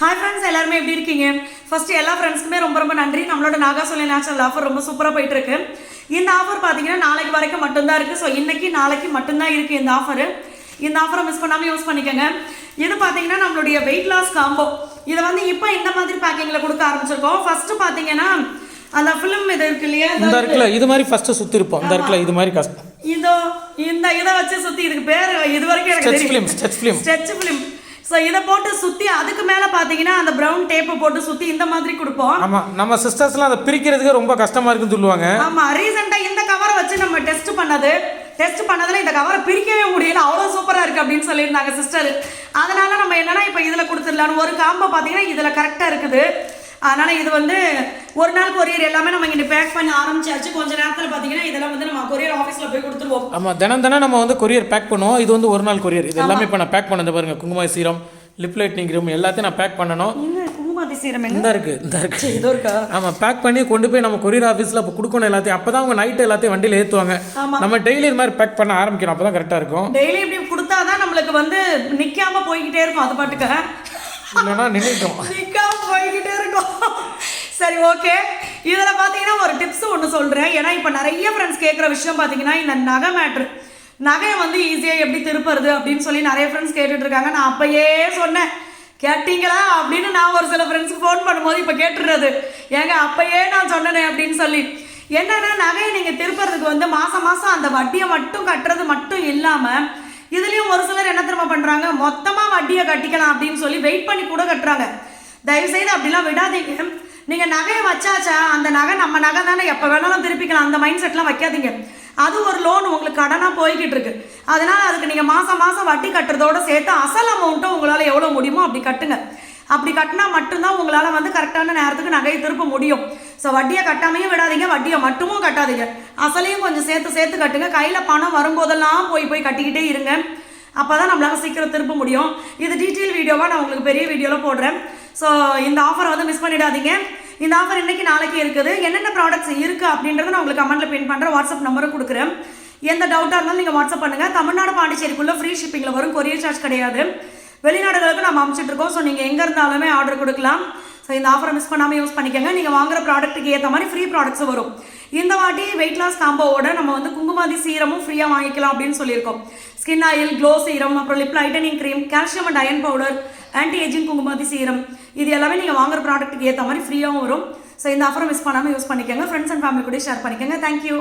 Hi friends எல்லாருமே எப்படி இருக்கீங்க? ஃபர்ஸ்ட் எல்லா ஃப்ரெண்ட்ஸ்க்குமே ரொம்ப ரொம்ப நன்றி. நம்மளோட நாகா சொல்லி நேச்சுரல் ஆஃபர் ரொம்ப சூப்பராக போயிட்டு இருக்கு. இந்த ஆஃபர் பார்த்தீங்கன்னா நாளைக்கு வரைக்கும் மட்டும்தான் இருக்கு. ஸோ இன்னைக்கு நாளைக்கு மட்டும்தான் இருக்கு இந்த ஆஃபர் இந்த ஆஃபரை மிஸ் பண்ணாமல் யூஸ் பண்ணிக்கோங்க. இது பார்த்தீங்கன்னா நம்மளுடைய வெயிட் லாஸ் காம்போ இதை வந்து இப்போ இந்த மாதிரி பேக்கிங்கில் கொடுக்க ஆரம்பிச்சிருக்கோம். ஃபர்ஸ்ட் பார்த்தீங்கன்னா அந்த ஃபிலிம் இது இருக்கு இல்லையா? இந்த இருக்குல்ல இது மாதிரி ஃபர்ஸ்ட் சுத்தி இருப்போம். இந்த இருக்குல்ல இது மாதிரி கஷ்டம். இதோ இந்த இதை வச்சு சுற்றி இதுக்கு பேர் இது வரைக்கும் எனக்கு தெரியும். Stretch film stretch film so இதை போட்டு சுற்றி அதுக்கு மேலே பார்த்தீங்கன்னா அந்த ப்ரௌன் டேப்பை போட்டு சுற்றி இந்த மாதிரி கொடுப்போம். ஆமா நம்ம சிஸ்டர்ஸ்லாம் அதை பிரிக்கிறதுக்கு ரொம்ப கஷ்டமா இருக்குன்னு சொல்லுவாங்க. ஆமா ரீசெண்டா இந்த கவரை வச்சு நம்ம டெஸ்ட் பண்ணது டெஸ்ட் பண்ணதுல இந்த கவரை பிரிக்கவே முடியல. அவ்வளவு சூப்பரா இருக்கு அப்படின்னு சொல்லியிருந்தாங்க சிஸ்டர் அதனால நம்ம என்னன்னா இப்போ இதுல கொடுத்துடலாம் ஒரு காம்போ பாத்தீங்கன்னா இதுல கரெக்டா இருக்குது. அதனால இது வந்து ஒரு நாள் கொரியர் எல்லாமே நம்ம இங்க பேக் பண்ண ஆரம்பிச்சாச்சு. கொஞ்ச நேரத்துல பாத்தீங்கன்னா இதெல்லாம் வந்து நம்ம கொரியர் ஆஃபீஸ்ல போய் கொடுத்துருவோம். ஆமா தினம் தினம் நம்ம வந்து கொரியர் பேக் பண்ணுவோம். இது வந்து ஒரு நாள் கொரியர் இது எல்லாமே இப்போ நான் பேக் பண்ணது பாருங்க. குங்கும சீரம் லிப் லைட்னிங் கிரீம் எல்லாத்தையும் நான் பேக் பண்ணணும். இந்த இருக்கு இந்த இருக்கு. இதோ இருக்கா? ஆமா பேக் பண்ணி கொண்டு போய் நம்ம கொரியர் ஆஃபீஸில் இப்போ கொடுக்கணும் எல்லாத்தையும். அப்பதான் அவங்க நைட்டு எல்லாத்தையும் வண்டியில் ஏற்றுவாங்க. நம்ம டெய்லி இது மாதிரி பேக் பண்ண ஆரம்பிக்கணும். அப்பதான் கரெக்டாக இருக்கும். டெய்லி இப்படி கொடுத்தாதான் நம்மளுக்கு வந்து நிக்காம போய்கிட்டே இருக்கும். அது பாட்டுக்க. இல்லைன்னா நின்றுட்டோம் சரி ஓகே இதில் பார்த்தீங்கன்னா ஒரு டிப்ஸ் ஒன்று சொல்கிறேன் ஏன்னா இப்போ நிறைய ஃப்ரெண்ட்ஸ் கேட்குற விஷயம் பார்த்தீங்கன்னா இந்த நகை மேட்ரு நகையை வந்து ஈஸியாக எப்படி திருப்புறது அப்படின்னு சொல்லி நிறைய ஃப்ரெண்ட்ஸ் கேட்டுட்ருக்காங்க நான் அப்பயே சொன்னேன். கேட்டிங்களா? அப்படின்னு நான் ஒரு சில ஃப்ரெண்ட்ஸ்க்கு ஃபோன் பண்ணும்போது இப்போ கேட்டுடுறது ஏங்க அப்பயே நான் சொன்னேனே அப்படின்னு சொல்லி. என்னன்னா நகையை நீங்கள் திருப்புறதுக்கு வந்து மாதம் மாதம் அந்த வட்டியை மட்டும் கட்டுறது மட்டும் இல்லாமல் இதுலேயும் ஒரு சிலர் என்ன தெரியுமா பண்ணுறாங்க மொத்தமாக வட்டியை கட்டிக்கலாம் அப்படின்னு சொல்லி வெயிட் பண்ணி கூட கட்டுறாங்க. தயவுசெய்து அப்படிலாம் விடாதீங்க. நீங்கள் நகையை வச்சாச்சா அந்த நகை நம்ம நகை தானே எப்போ வேணாலும் திருப்பிக்கலாம் அந்த மைண்ட் செட்லாம் வைக்காதீங்க. அது ஒரு லோன் உங்களுக்கு கடனாக போய்கிட்டு இருக்கு. அதனால அதுக்கு நீங்கள் மாதம் மாதம் வட்டி கட்டுறதோட சேர்த்து அசல் அமௌண்ட்டும் உங்களால் எவ்வளோ முடியுமோ அப்படி கட்டுங்க. அப்படி கட்டினா மட்டும்தான் உங்களால் வந்து கரெக்டான நேரத்துக்கு நகையை திருப்ப முடியும். ஸோ வட்டியை கட்டாமையும் விடாதீங்க வட்டியை மட்டுமும் கட்டாதீங்க. அசலையும் கொஞ்சம் சேர்த்து சேர்த்து கட்டுங்க. கையில் பணம் வரும்போதெல்லாம் போய் போய் கட்டிக்கிட்டே இருங்க. அப்போ தான் நம்மளால் சீக்கிரம் திருப்ப முடியும். இது டீட்டெயில் வீடியோவாக நான் உங்களுக்கு பெரிய வீடியோவில் போடுறேன். ஸோ இந்த ஆஃபரை வந்து மிஸ் பண்ணிடாதீங்க. இந்த ஆஃபர் இன்னைக்கு நாளைக்கு இருக்குது. என்னென்ன ப்ராடக்ட்ஸ் இருக்குது அப்படின்றத நான் உங்களுக்கு கமெண்ட்டில் பின் பண்ணுறேன் வாட்ஸ்அப் நம்பரும் கொடுக்குறேன். எந்த டவுட்டாக இருந்தாலும் நீங்கள் வாட்ஸ்அப் பண்ணுங்கள் தமிழ்நாடு பாண்டிச்சேரிக்குள்ளே ஃப்ரீ ஷிப்பிங்கில் வரும். கொரியர் சார்ஜ் கிடையாது. வெளிநாடுகளுக்கு நம்ம அமுச்சிட்ருக்கோம் ஸோ நீங்கள் எங்கே இருந்தாலுமே ஆர்டர் கொடுக்கலாம். ஸோ இந்த ஆஃபரை மிஸ் பண்ணாமல் யூஸ் பண்ணிக்கோங்க. நீங்கள் வாங்குற ப்ராடக்ட்டுக்கு ஏற்ற மாதிரி ஃப்ரீ ப்ராடக்ட்ஸ் வரும். இந்த வாட்டி வெயிட் லாஸ் காம்போவோட நம்ம வந்து குங்குமாதி சீரமும் ஃப்ரீயாக வாங்கிக்கலாம் அப்படின்னு சொல்லியிருக்கோம். ஸ்கின் ஆயில் க்ளோ சீரம் அப்புறம் lip lightening cream calcium and iron powder anti ageing Kumkumadi serum. இது எல்லாமே நீங்கள் வாங்குற ப்ராடக்ட்டுக்கு ஏற்ற மாதிரி ஃப்ரீயாகவும் வரும். ஸோ இந்த ஆஃபரை மிஸ் பண்ணாமல் யூஸ் பண்ணிக்கோங்க. ஃப்ரெண்ட்ஸ் அண்ட் ஃபேமிலி கூட ஷேர் பண்ணிக்கோங்க. Thank you